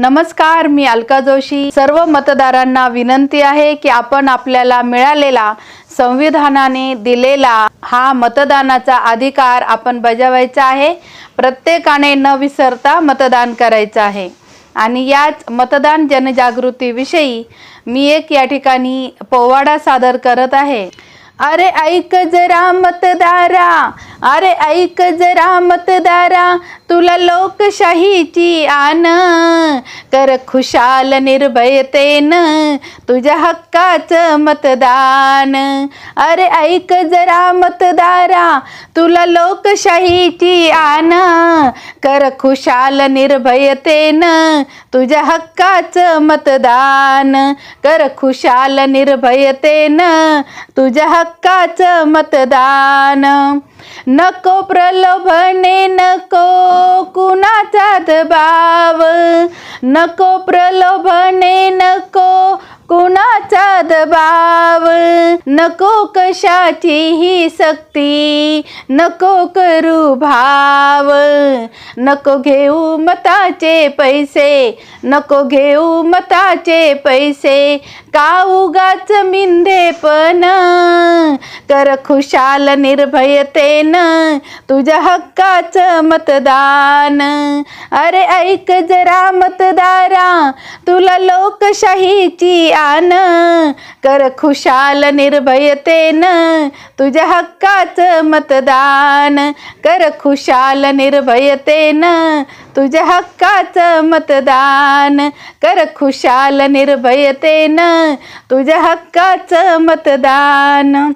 नमस्कार मी अलका जोशी. सर्व मतदारांना विनंती आहे की आपण आपल्याला मिळालेला संविधानाने दिलेला हा मतदानाचा अधिकार आपण बजावायचा आहे. प्रत्येकाने न विसरता मतदान करायचं आहे. आणि याच मतदान जनजागृतीविषयी मी एक या ठिकाणी पोवाडा सादर करत आहे. अरे ऐक जरा मतदारा अरे ऐक जरा मतदारा तुला लोकशाहीची आन कर खुशाल निर्भयतेनं तुझ्या हक्काचं मतदान. अरे ऐक जरा मतदारा तुला लोकशाहीची आन कर खुशाल निर्भयतेन तुझ्या हक्काचं मतदान. कर खुशाल निर्भयतेन तुझ्या हक्काचं मतदान. नको प्रलोभने नको कुणाचा दबाव नको प्रलोभने नको सद्भाव नको नको कशाचीही सक्ती नको करू भाव। नको घेऊ मताचे पैसे नको घेऊ मताचे पैसे का उगाच मिंधेपण कर खुशाल निर्भयतेनं तुझ्या हक्काचं मतदान. अरे ऐक जरा मतदारा तुला लोकशाहीची आन. कर खुशाल निर्भयतेनं तुझ्या हक्काचं मतदान. कर खुशाल निर्भयतेनं तुझ्या हक्काचं मतदान. कर खुशाल निर्भयतेनं तुझ्या हक्काचं मतदान.